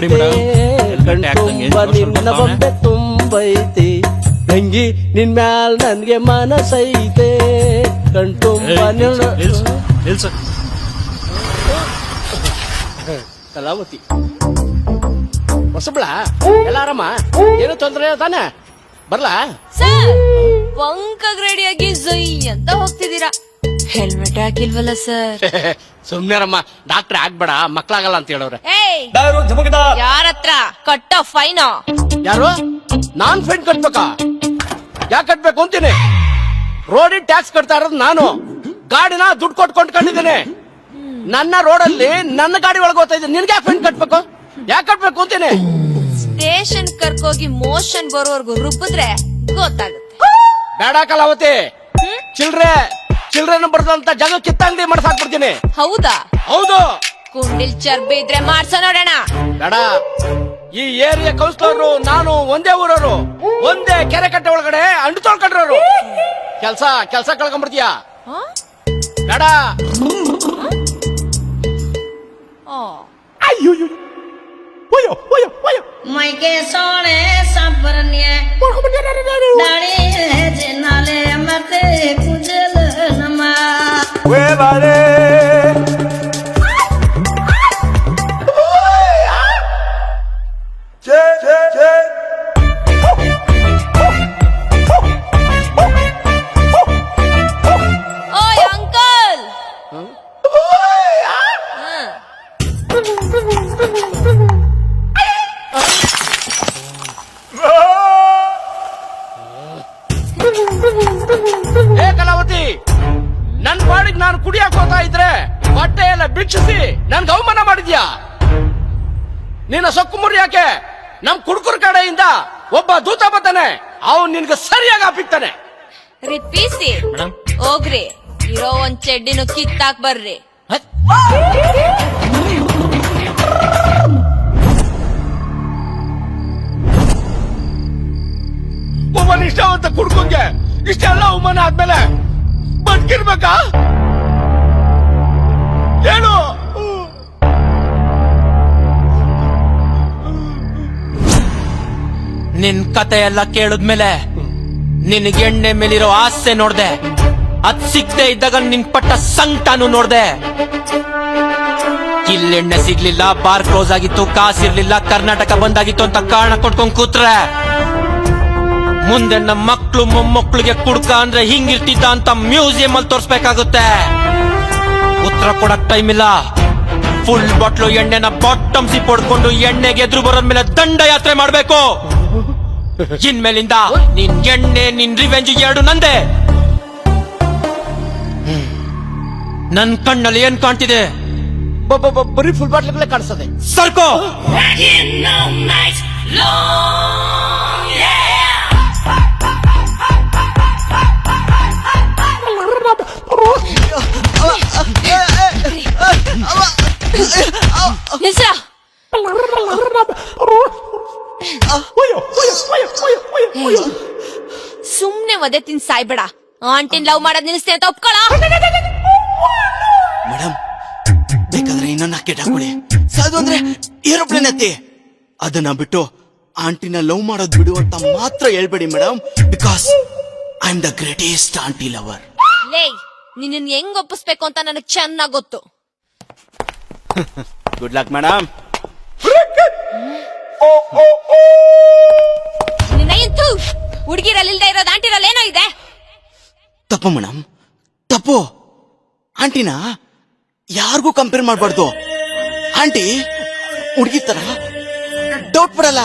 ನೋಡಿ ನಿನ್ನ. ಬೊಂಬೆ ತುಂಬೈತಿ. ತಂಗಿ ನಿನ್ ಮ್ಯಾಲ್ ನನ್ಗೆ ಮನಸೈತೆ. ಕಣ್ತುಂಬ. ಕಲಾವತಿ. ಹೊಸಬ್ಳ? ಎಲ್ಲಾರಮ್ಮ ಏನು ತೊಂದ್ರೆ ತಾನೆ? ಬರ್ಲಾ? ಪಂಕಗ್ ರೆಡಿಯಾಗಿ ಜೈ ಅಂತ ಹೋಗ್ತಿದ್ದೀರಾ. ಹೆಲ್ಮೆಟ್ ಹಾಕಿಲ್ವಲ್ಲ ಸರ್ ಸುಮ್ನೆರಮ್ಮ ಡಾಕ್ಟರ್ ಆಗ್ಬೇಡ ಮಕ್ಳಾಗಲ್ಲ ಅಂತ ಹೇಳೋರೆ ಏಯ್! ಯಾರ ಹತ್ರ ಕಟ್ಟ ಫೈನ್ ಯಾರು? ನಾನ್ ಫೈನ್ ಕಟ್ಬೇಕಾ? ಯಾಕೆ ಕಟ್ಬೇಕು ಅಂತೀನಿ? ರೋಡಿನ ಟ್ಯಾಕ್ಸ್ ಕಟ್ತಾ ಇರೋದು ನಾನು. ಗಾಡಿನ ದುಡ್ಡು ಕೊಟ್ಟು ಕೊಂಡ್ಕೊಂಡಿದ್ದೀನಿ. ನನ್ನ ರೋಡಲ್ಲಿ ನನ್ನ ಗಾಡಿ ಒಳಗೆ ಹೋಗ್ತಾ ಇದ್ದೀನಿ. ನಿನ್ಗೆ ಯಾಕೆ ಫೈನ್ ಕಟ್ಬೇಕು? ಯಾಕೆ ಕಟ್ಬೇಕು ಅಂತೀನಿ? ಸ್ಟೇಷನ್ ಕರ್ಕೋಗಿ ಮೋಷನ್ ಬರೋವರ್ಗು ರುಬ್ಬಿದ್ರೆ ಗೊತ್ತಾಗುತ್ತೆ. ಬೇಡ ಕಲಾವತಿ. ಚಿಲ್ರೆ ಚಿಲ್ಡ್ರನ್ ಬರ್ದಂತ ಜಾಗ ಕಿತ್ತಂಗಡಿ ಮಾಡ್ಸಾಕ್ಬಿಡ್ತೀನಿ ಹೌದಾ? ಹೌದು. ಕುಂಡಿಲ್ ಚರ್ಬಿ ಇದ್ರೆ ಮಾಡ್ಸ ನೋಡೋಣ. ಬೇಡ. ಈ ಏರಿಯಾ ಕೌನ್ಸಿಲರ್ ನಾನು ಒಂದೇ ಊರವರು. ಒಂದೇ ಕೆರೆ ಕಟ್ಟೆ ಒಳಗಡೆ ಅಂಡು ತೊಳ್ಕೊಂಡ್ರವ್ರು. ಕೆಲ್ಸ ಕೆಲ್ಸ ಕಳ್ಕೊಂಡ್ಬಿಡ್ತೀಯ? ಹಾ? ಬೇಡ. ಆ. ಮೈಗೆ ಸೋಳೆ ಸಾಂಬ್ರನ್ಯ. ದಾಳಿ Where are they? ನನ್ ಪಾಡಿಗೆ ನಾನು ಕುಡಿಯಕ್ ಹೋಗ್ತಾ ಇದ್ರೆ ಬಟ್ಟೆ ಎಲ್ಲ ಬಿಚ್ಚಿಸಿ ನನ್ಗೆ ಅವಮಾನ ಮಾಡಿದ್ಯಾ? ನಿನ್ನ ಸೊಕ್ಕು ಮುರಿಯಾಕೆ ನಮ್ ಕುಡ್ಕುರ್ ಕಡೆಯಿಂದ ಒಬ್ಬ ದೂತ ಬರ್ತಾನೆ ಅವನ್ ನಿನ್ಗೆ ಸರಿಯಾಗಿ ಹಾಪಿಕ್ತಾನೆ ರಿಪೀಸಿ. ಹೋಗ್ರಿ. ಇರೋ ಒಂದ್ ಚೆಡ್ಡಿನ ಕಿತ್ತಾಕ್ ಬರ್ರಿ. ಒಬ್ಬನ ಇಷ್ಟವಂತ ಕುಡ್ಕೊಂಗೆ ಇಷ್ಟೆಲ್ಲ ಅವಮಾನ ಆದ್ಮೇಲೆ ಹೇಳು ನಿನ್ ಕತೆ ಎಲ್ಲ ಕೇಳಿದ್ಮೇಲೆ ನಿನಗೆ ಎಣ್ಣೆ ಮೇಲಿರೋ ಆಸೆ ನೋಡ್ದೆ. ಅದ್ ಸಿಕ್ತೆ ಇದ್ದಾಗ ನಿನ್ ಪಟ್ಟ ಸಂಕಟನು ನೋಡ್ದೆ. ಇಲ್ಲೆಣ್ಣೆ ಸಿಗ್ಲಿಲ್ಲ, ಬಾರ್ ಕ್ಲೋಸ್ ಆಗಿತ್ತು ಕಾಸಿರ್ಲಿಲ್ಲ ಕರ್ನಾಟಕ ಬಂದಾಗಿತ್ತು ಅಂತ ಕಾರಣ ಕೊಟ್ಕೊಂಡ್ ಕೂತ್ರೆ. ಮುಂದೆ ನಮ್ಮ ಮಕ್ಕಳು ಮೊಮ್ಮಕ್ಳಿಗೆ ಕುಡ್ಕ ಅಂದ್ರೆ ಹಿಂಗಿರ್ತಿದ್ದ ಅಂತ ಮ್ಯೂಸಿಯಂ ಅಲ್ಲಿ ತೋರ್ಸ್ಬೇಕಾಗುತ್ತೆ. ಉತ್ತರ ಕೊಡಕ್ ಟೈಮ್ ಇಲ್ಲ. ಫುಲ್ ಬಾಟ್ಲು ಎಣ್ಣೆನ ಬಾಟಮ್ ಸಿ ಪಡ್ಕೊಂಡು ಎಣ್ಣೆಗೆ ಎದುರು ಬರೋದ್ಮೇಲೆ ದಂಡಯಾತ್ರೆ ಮಾಡ್ಬೇಕು. ಇನ್ಮೇಲಿಂದ ನಿನ್ ಎಣ್ಣೆ ನಿನ್ ರಿವೆಂಜ್ ಎರಡು ನಂದೆ. ನನ್ ಕಣ್ಣಲ್ಲಿ ಏನ್ ಕಾಣ್ತಿದೆ? ಬರೀ ಫುಲ್ ಬಾಟ್ಲಿಗಳೇ ಕಾಣಿಸ್ತದೆ. ಸರ್ಕೋ! ಸುಮ್ನೆ ಒದೆ ತಿನ್ ಸಾಯ್ಬೇಡ. ಆಂಟಿನ್ ಲವ್ ಮಾಡೋದ್ ನಿಲ್ಸ್ತೇ ಅಂತ ಒಪ್ಕೊಳ. ಮೇಡಮ್ ಬೇಕಾದ್ರೆ ಇನ್ನೊಂದು ಹಾಕಿ ಹಾಕೊಳ್ಳಿ ಸಾಧು ಅಂದ್ರೆ ಏರೋಪ್ಲೇನ್ ಅತ್ತಿ ಅದನ್ನ ಬಿಟ್ಟು ಆಂಟಿನ ಲವ್ ಮಾಡೋದ್ ಬಿಡು ಅಂತ ಮಾತ್ರ ಹೇಳ್ಬೇಡಿ madam because I am the greatest anti lover. ಲೇ ನಿನ್ನ ಹೆಂಗ್ ಒಪ್ಪಿಸ್ಬೇಕು ಅಂತ ನನಗೆ ಚೆನ್ನಾಗ್ ಗೊತ್ತು. ಗುಡ್ ಲಕ್ ಮೇಡಮ್ ನಿನ್ನ ಇಂತು ಹುಡುಗಿರಲ್ಲಿಲ್ದೆ ಇರೋದು ಆಂಟಿರಲ್ಲಿ ಏನೋ ಇದೆ? ತಪ್ಪು ಮೇಡಮ್ ತಪ್ಪು. ಆಂಟಿನ ಯಾರಿಗೂ ಕಂಪೇರ್ ಮಾಡಬಾರ್ದು. ಆಂಟಿ ಹುಡುಗಿ ತರ ಡೌಟ್ ಪಡಲ್ಲ.